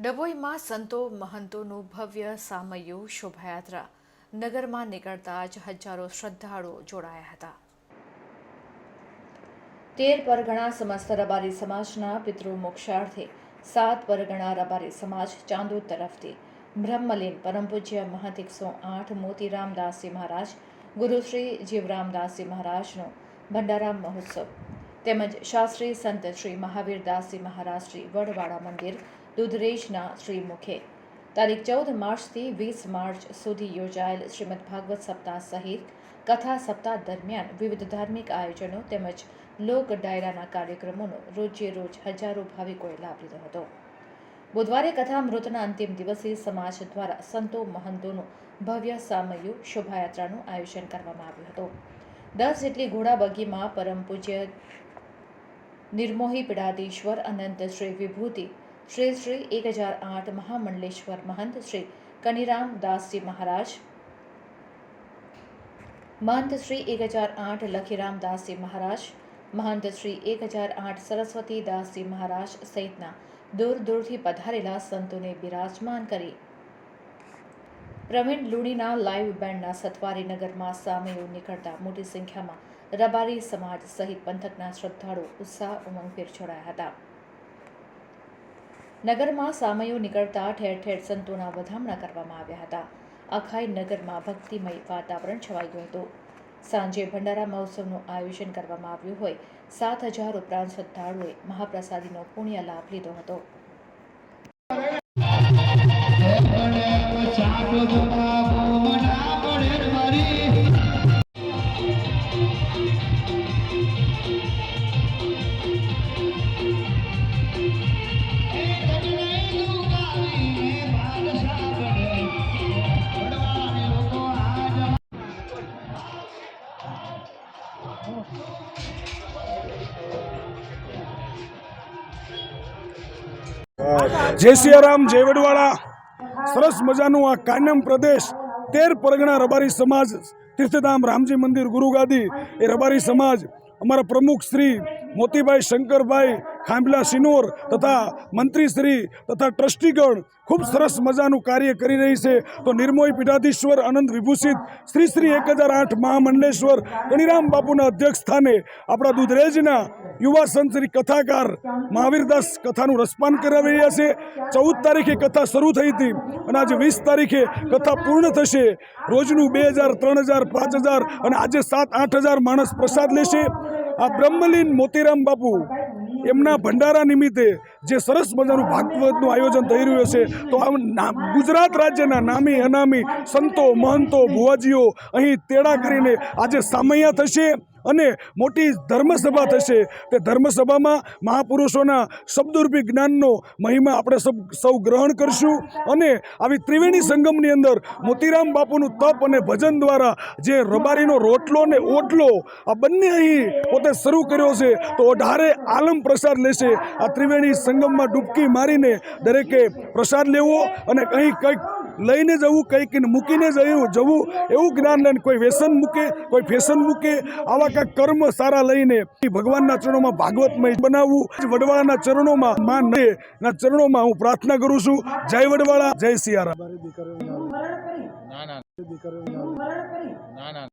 ડભોઈમાં સંતો મહંતોનું ભવ્ય સામયુ શોભાયાત્રા. નગરમાં નીકળતા જ હજારો શ્રદ્ધાળુઓ જોડાયા હતા. તેર પરગણા સમસ્ત રબારી સમાજના પિતૃ મોક્ષાર્થે, સાત પરગણા રબારી સમાજ ચાંદોદ તરફથી. બ્રહ્મલીન પરમ પૂજ્ય મહંત એકસો આઠ મોતીરામદાસજી મહારાજ ગુરુશ્રી જીવરામદાસજી મહારાજનો ભંડારા મહોત્સવ. તેમજ શાસ્ત્રી સંત શ્રી મહાવીરદાસજી મહારાજશ્રી વડવાડા મંદિર, દુધરેજના શ્રી મુખે તારીખ ચૌદ માર્ચથી વીસ માર્ચ સુધી યોજાયેલ શ્રીમદ ભાગવત સપ્તાહ સહિત કથા સપ્તાહ દરમિયાન વિવિધ ધાર્મિક આયોજનો તેમજ લોક ડાયરાના કાર્યક્રમોનો રોજે રોજ હજારો ભાવિકોએ લાભ લીધો હતો. બુધવારે કથા મૃતના અંતિમ દિવસે સમાજ દ્વારા સંતો મહંતોનું ભવ્ય સામયુ શોભાયાત્રાનું આયોજન કરવામાં આવ્યું હતું. દસ જેટલી ઘોડા બગીમાં પરમ પૂજ્ય નિર્મોહી પીડાધીશ્વર અનંત શ્રી વિભૂતિ, શ્રી શ્રી એક હજાર આઠ મહામંડલેશ્વર મહંત શ્રી કનિરામ દાસજી મહારાજ, મહંત શ્રી એક હજાર આઠ લખીરામ દાસજી મહારાજ, મહંત શ્રી એક હજાર આઠ સરસ્વતી દાસજી મહારાજ સહિતના દૂર દૂરથી પધારેલા સંતોને બિરાજમાન કરી. પ્રવીણ લુણીના લાઈવ બેન્ડના સથવારી નગરમાં સામેઓ નીકળતા મોટી સંખ્યામાં રબારી સમાજ સહિત પંથકના શ્રદ્ધાળુ ઉત્સાહ ઉમંગભેર જોડાયા હતા. નગરમાં સામયો નીકળતા ઠેર ઠેર સંતોના વધામણા કરવામાં આવ્યા હતા. આખાઈ નગરમાં ભક્તિમય વાતાવરણ છવાઈ ગયું હતું. સાંજે ભંડારા મહોત્સવનું આયોજન કરવામાં આવ્યું હોય, સાત હજાર ઉપરાંત શ્રદ્ધાળુએ મહાપ્રસાદીનો પુણ્ય લાભ લીધો હતો. જય સિયારામ, જય વડવાળા. સરસ મજાનું આ કાનમ પ્રદેશ, તેર પરગણા રબારી સમાજ, તીર્થધામ રામજી મંદિર ગુરુગાદી, એ રબારી સમાજ, અમારા પ્રમુખ શ્રી મોતીભાઈ શંકરભાઈ ખાંભલા સિનોર તથા મંત્રીશ્રી તથા ટ્રસ્ટીગણ ખૂબ સરસ મજાનું કાર્ય કરી રહી છે. તો નિર્મોહી પીઠાધીશ્વર અનંત વિભૂષિત શ્રી શ્રી એક હજાર આઠ મહામંડલેશ્વર ગણિરામ બાપુના અધ્યક્ષ સ્થાને આપણા દુધરેજના યુવા સંત કથાકાર મહાવીરદાસ કથાનું રસપાન કરાવી રહ્યા છે. ચૌદ તારીખે કથા શરૂ થઈ હતી અને આજે વીસ તારીખે કથા પૂર્ણ થશે. રોજનું બે હજાર, ત્રણ હજાર, પાંચ હજાર અને આજે સાત, આઠ હજાર માણસ પ્રસાદ લેશે. આ બ્રહ્મલીન મોતીરામ બાપુ એમના ભંડારા નિમિત્તે જે સરસ મજાનું ભાગવતનું આયોજન થઈ રહ્યું છે તો આ ગુજરાત રાજ્યના નામી, અનામી સંતો, મહંતો, ભુવાજીઓ અહીં તેડા કરીને આજે સામૈયા થશે. અને મોટી ધર્મસભા થશે. તે ધર્મસભામાં મહાપુરુષોના શબ્દરૂપી જ્ઞાનનો મહિમા આપણે સૌ ગ્રહણ કરશું અને આવી ત્રિવેણી સંગમની અંદર મોતીરામ બાપુનું તપ અને ભજન દ્વારા જે રબારીનો રોટલો ને ઓટલો આ બંને અહીં પોતે શરૂ કર્યો છે, તો અઢારે આલમ પ્રસાદ લેશે. આ ત્રિવેણી સંગમમાં ડૂબકી મારીને દરેકે પ્રસાદ લેવો અને કંઈ કંઈક લઈને જવું કંઈક મૂકીને જવું જવું એવું જ્ઞાન લઈને કોઈ વ્યસન મૂકે કોઈ ફેશન મૂકે આવા કાંઈક કર્મ સારા લઈને ભગવાનના ચરણોમાં ભાગવતમય બનાવવું વડવાળાના ચરણોમાં માં ને ના ચરણોમાં હું પ્રાર્થના કરું છું જય વડવાળા જય સિયારામ. ના ના. ના ના.